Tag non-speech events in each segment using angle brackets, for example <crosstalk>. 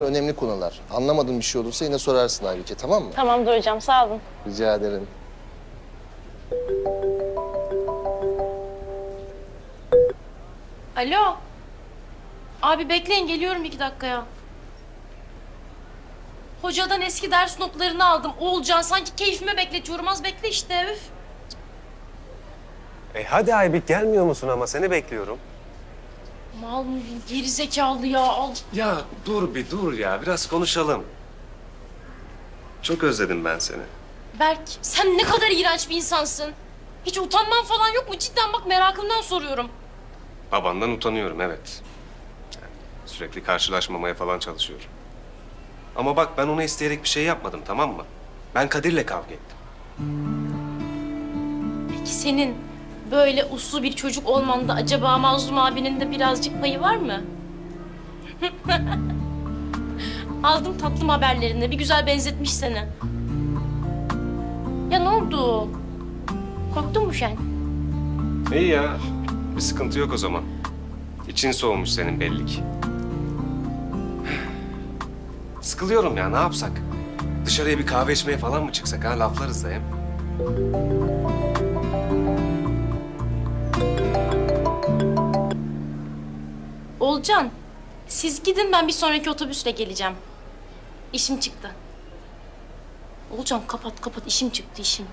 önemli konular. Anlamadığın bir şey olursa yine sorarsın Aybike tamam mı? Tamamdır hocam sağ olun. Rica ederim. Alo. Abi bekleyin geliyorum iki dakikaya. Hocadan eski ders notlarını aldım. Oğulcan sanki keyfime bekletiyorum. Az bekle işte üf. E hadi Aybik gelmiyor musun ama seni bekliyorum. Mal mı geri zekalı ya al. Ya dur bir dur ya biraz konuşalım. Çok özledim ben seni. Berk sen ne kadar iğrenç bir insansın. Hiç utanman falan yok mu? Cidden bak merakımdan soruyorum. Babandan utanıyorum evet. Yani sürekli karşılaşmamaya falan çalışıyorum. Ama bak ben ona isteyerek bir şey yapmadım tamam mı? Ben Kadir'le kavga ettim. Peki senin böyle uslu bir çocuk olmanda acaba Mazlum abinin de birazcık payı var mı? <laughs> Aldım tatlım haberlerini. Bir güzel benzetmiş seni. Ya ne oldu? Korktun mu sen? İyi ya bir sıkıntı yok o zaman. İçin soğumuş senin belli ki. Sıkılıyorum ya ne yapsak? Dışarıya bir kahve içmeye falan mı çıksak ha? Laflarız da hem. Olcan, siz gidin ben bir sonraki otobüsle geleceğim. İşim çıktı. Olcan kapat kapat işim çıktı işim.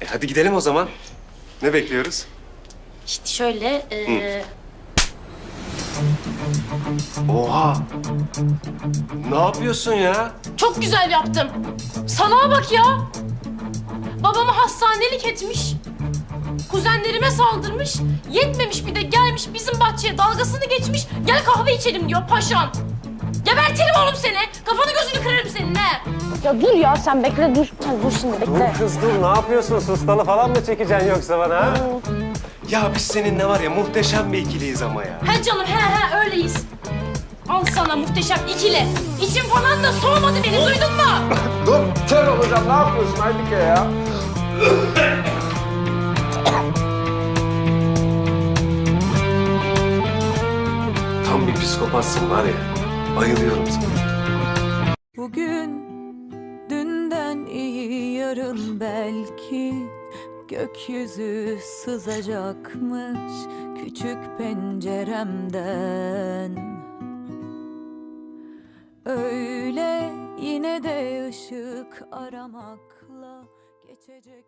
E hadi gidelim o zaman. Ne bekliyoruz? İşte şöyle eee, Oha! Ne yapıyorsun ya? çok güzel yaptım. Salağa bak ya. Babamı hastanelik etmiş. Kuzenlerime saldırmış. Yetmemiş bir de gelmiş bizim bahçeye dalgasını geçmiş. Gel kahve içelim diyor paşam. Gebertirim oğlum seni. Kafanı gözünü kırarım senin he. Ya dur ya sen bekle dur. Sen dur şimdi bekle. kız dur ne yapıyorsun? Sustalı falan mı çekeceksin yoksa bana ha? Ya biz seninle var ya muhteşem bir ikiliyiz ama ya. He canım he he öyleyiz. Al sana muhteşem ikili. İçim falan da soğumadı benim duydun mu? Dur, kör olacağım. Ne yapıyorsun Aybike ya? Tam bir psikopatsın var ya. Bayılıyorum sana. Bugün dünden iyi yarın belki gökyüzü sızacakmış küçük penceremden. Öyle yine de ışık aramakla geçecek.